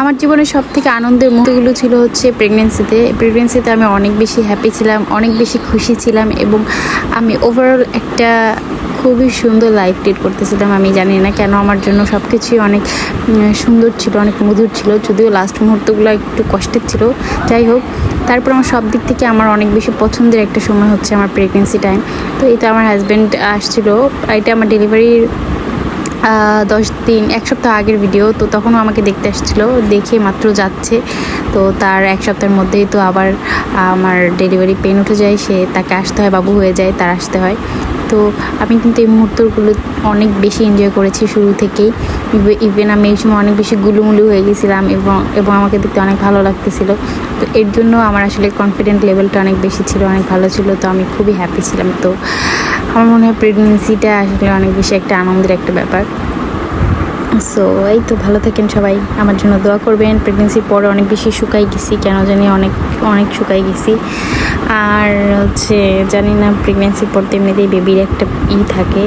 আমার জীবনের সব থেকে আনন্দের মুহূর্তগুলো ছিল হচ্ছে প্রেগনেন্সিতে প্রেগনেন্সিতে আমি অনেক বেশি হ্যাপি ছিলাম, অনেক বেশি খুশি ছিলাম এবং আমি ওভারঅল একটা খুবই সুন্দর লাইফ লিড করতেছিলাম। আমি জানি না কেন আমার জন্য সব কিছুই অনেক সুন্দর ছিল, অনেক মধুর ছিল, যদিও লাস্ট মুহূর্তগুলো একটু কষ্টের ছিল। যাই হোক, তারপর আমার সব দিক থেকে আমার অনেক বেশি পছন্দের একটা সময় হচ্ছে আমার প্রেগনেন্সি টাইম তো এটা আমার হাজব্যান্ড আসছিল, এটা আমার ডেলিভারির দশ দিন, এক সপ্তাহ আগের ভিডিও তো তখনও আমাকে দেখতে আসছিল, দেখে মাত্র যাচ্ছে। তো তার এক সপ্তাহের মধ্যেই তো আবার আমার ডেলিভারি পেন উঠে যায়, সে তাকে আসতে হয়, বাবু হয়ে যায়, তার আসতে হয়। তো আমি কিন্তু এই মুহূর্তগুলো অনেক বেশি এনজয় করেছি শুরু থেকেই। ইভেন আমি এই সময় অনেক বেশি গুলুমুলু হয়ে গেছিলাম এবং এবং আমাকে দেখতে অনেক ভালো লাগতেছিল। তো এর জন্য আমার আসলে কনফিডেন্ট লেভেলটা অনেক বেশি ছিল, অনেক ভালো ছিল, তো আমি খুবই হ্যাপি ছিলাম। তো আমার মনে হয় প্রেগনেন্সিটা আসলে অনেক বেশি একটা আনন্দের একটা ব্যাপার। সো এই তো ভালো থাকেন সবাই। আমার জন্য দোয়া করবেন। প্রেগনেন্সির পরে অনেক বেশি শুকাই গেছি, কেন জানি অনেক অনেক শুকাই গেছি। আর হচ্ছে, জানি না প্রেগনেন্সির পর তো এমনিতেই বেবির একটা ই থাকে।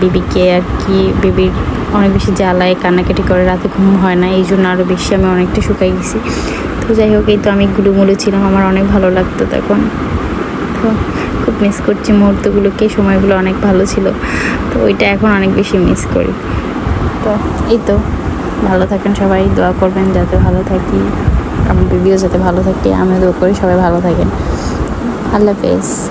বেবিকে আর কি বেবির অনেক বেশি জ্বালায়, কান্নাকাটি করে, রাতে ঘুম হয় না, এই জন্য আরও বেশি আমি অনেকটা শুকাই গেছি। তো যাই হোক, এই তো আমি গুলুমুলু ছিলাম, আমার অনেক ভালো লাগতো তখন। তো খুব মিস করছি মুহূর্তগুলোকে, সময়গুলো অনেক ভালো ছিল। তো ওইটা এখন অনেক বেশি মিস করি। তো এই তো, ভালো থাকেন সবাই, দোয়া করবেন যাতে ভালো থাকি। আমার ভিডিও যাতে ভালো থাকে, আমিও দোয়া করি সবাই ভালো থাকেন। আল্লাহ হাফেজ।